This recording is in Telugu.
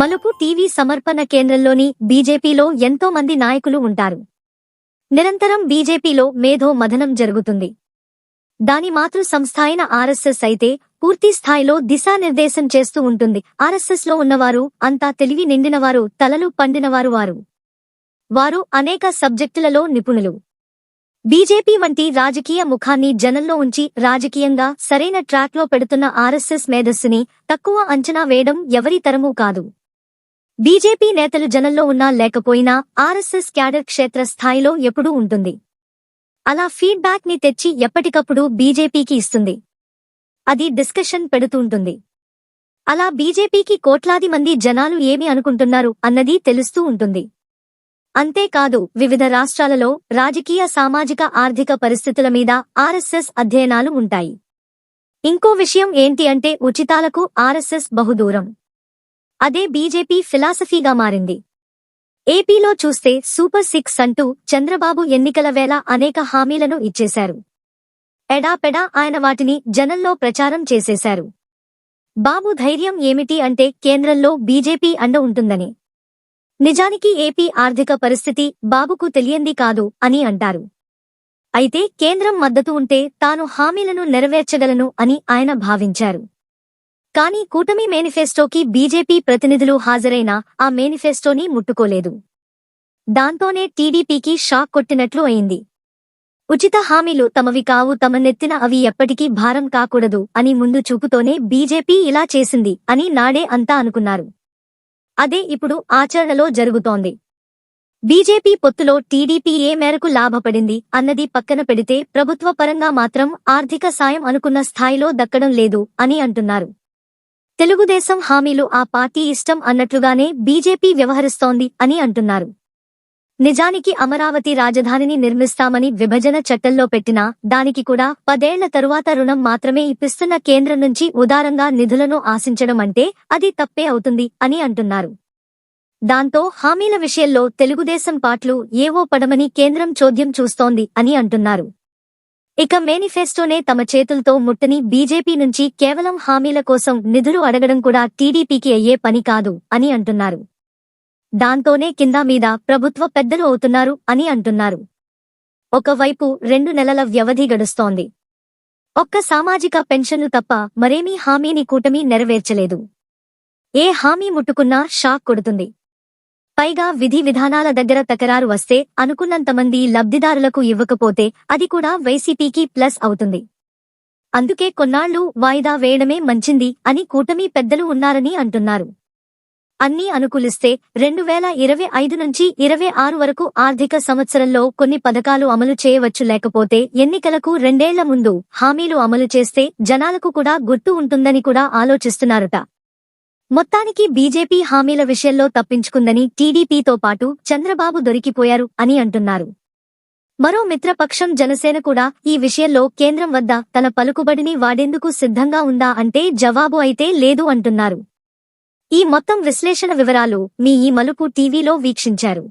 మలుపు టీవీ సమర్పణ కేంద్రంలోని బీజేపీలో ఎంతో మంది నాయకులు ఉంటారు. నిరంతరం బీజేపీలో మేధో మథనం జరుగుతుంది. దాని మాతృ సంస్థ అయిన ఆర్ఎస్ఎస్ అయితే పూర్తి స్థాయిలో దిశానిర్దేశం చేస్తూ ఉంటుంది. ఆర్ఎస్ఎస్లో ఉన్నవారు అంతా తెలివి నిండినవారు తలలు పండినవారు వారు. వారు అనేక సబ్జెక్టులలో నిపుణులు. బీజేపీ వంటి రాజకీయ ముఖాన్ని జనంలో ఉంచి రాజకీయంగా సరైన ట్రాక్లో పెడుతున్న ఆర్ఎస్ఎస్ మేధస్సుని తక్కువ అంచనా వేయడం ఎవరి తరమూ కాదు. బీజేపీ నేతలు జనంలో ఉన్నా లేకపోయినా ఆర్ఎస్ఎస్ క్యాడర్ క్షేత్ర స్థాయిలో ఎప్పుడూ ఉంటుంది. అలా ఫీడ్బ్యాక్ని తెచ్చి ఎప్పటికప్పుడు బీజేపీకి ఇస్తుంది. అది డిస్కషన్ పెడుతుంటుంది అలా బీజేపీకి కోట్లాది మంది జనాలు ఏమి అనుకుంటున్నారు అన్నది తెలుస్తూ ఉంటుంది. అంతేకాదు వివిధ రాష్ట్రాలలో రాజకీయ సామాజిక ఆర్థిక పరిస్థితుల మీద ఆర్ఎస్ఎస్ అధ్యయనాలు ఉంటాయి. ఇంకో విషయం ఏంటి అంటే ఉచితాలకు ఆర్ఎస్ఎస్ బహుదూరం. అదే బీజేపీ ఫిలాసఫీగా మారింది. ఏపీలో చూస్తే సూపర్ సిక్స్ అంటూ చంద్రబాబు ఎన్నికల వేళ అనేక హామీలను ఇచ్చేశారు. ఎడాపెడా ఆయన వాటిని జనంలో ప్రచారం చేసేశారు. బాబు ధైర్యం ఏమిటి అంటే కేంద్రంలో బీజేపీ అండ ఉంటుందని. నిజానికి ఏపీ ఆర్థిక పరిస్థితి బాబుకు తెలియంది కాదు అని అంటారు. అయితే కేంద్రం మద్దతు ఉంటే తాను హామీలను నెరవేర్చగలను అని ఆయన భావించారు. కానీ కూటమి మేనిఫెస్టోకి బీజేపీ ప్రతినిధులు హాజరైన ఆ మేనిఫెస్టోని ముట్టుకోలేదు. దాంతోనే టీడీపీకి షాక్ కొట్టినట్లు అయింది. ఉచిత హామీలు తమవి కావు తమ నెత్తిన అవి ఎప్పటికీ భారం కాకూడదు అని ముందు చూపుతోనే బీజేపీ ఇలా చేసింది అని నాడే అంతా అనుకున్నారు. అదే ఇప్పుడు ఆచరణలో జరుగుతోంది. బీజేపీ పొత్తులో టీడీపీ ఏ మేరకు లాభపడింది అన్నది పక్కన పెడితే ప్రభుత్వ పరంగా మాత్రం ఆర్థిక సాయం అనుకున్న స్థాయిలో దక్కడం లేదు అని అంటున్నారు. తెలుగుదేశం హామీలు ఆ పార్టీ ఇష్టం అన్నట్లుగానే బీజేపీ వ్యవహరిస్తోంది అని అంటున్నారు. నిజానికి అమరావతి రాజధానిని నిర్మిస్తామని విభజన చట్టంలో పెట్టినా దానికి కూడా పదేళ్ళ తరువాత రుణం మాత్రమే ఇప్పిస్తున్న కేంద్రం నుంచి ఉదారంగా నిధులను ఆశించడం అంటే అది తప్పే అవుతుంది అని అంటున్నారు. దాంతో హామీల విషయంలో తెలుగుదేశం పాట్లు ఏవో పడమని కేంద్రం చోద్యం చూస్తోంది అని అంటున్నారు. ఇక మేనిఫెస్టోనే తమ చేతులతో ముట్టని బీజేపీ నుంచి కేవలం హామీల కోసం నిధులు అడగడం కూడా టీడీపీకి అయ్యే పని కాదు అని అంటున్నారు. దాంతోనే కింద మీద ప్రభుత్వ పెద్దలు అవుతున్నారు అని అంటున్నారు. ఒకవైపు రెండు నెలల వ్యవధి గడుస్తోంది. ఒక్క సామాజిక పెన్షన్లు తప్ప మరేమీ హామీని కూటమి నెరవేర్చలేదు. ఏ హామీ ముట్టుకున్నా షాక్ కొడుతుంది. పైగా విధి విధానాల దగ్గర తకరారు వస్తే అనుకున్నంతమంది లబ్ధిదారులకు ఇవ్వకపోతే అది కూడా వైసీపీకి ప్లస్ అవుతుంది. అందుకే కొన్నాళ్ళు వాయిదా వేయడమే మంచింది అని కూటమి పెద్దలు ఉన్నారని అంటున్నారు. అన్నీ అనుకూలిస్తే రెండు వేల ఇరవై ఐదు నుంచి ఇరవై ఆరు వరకు ఆర్థిక సంవత్సరంలో కొన్ని పథకాలు అమలు చేయవచ్చు లేకపోతే ఎన్నికలకు రెండేళ్ళ ముందు హామీలు అమలు చేస్తే జనాలకు కూడా గుర్తు ఉంటుందని కూడా ఆలోచిస్తున్నారట. మొత్తానికి బీజేపీ హామీల విషయంలో తప్పించుకుందని టీడీపీతో పాటు చంద్రబాబు దొరికిపోయారు అని అంటున్నారు. మరో మిత్రపక్షం జనసేన కూడా ఈ విషయంలో కేంద్రం వద్ద తన పలుకుబడిని వాడేందుకు సిద్ధంగా ఉందా అంటే జవాబు అయితే లేదు అంటున్నారు. ఈ మొత్తం విశ్లేషణ వివరాలు మీ ఈ మలుపు టీవీలో వీక్షించారు.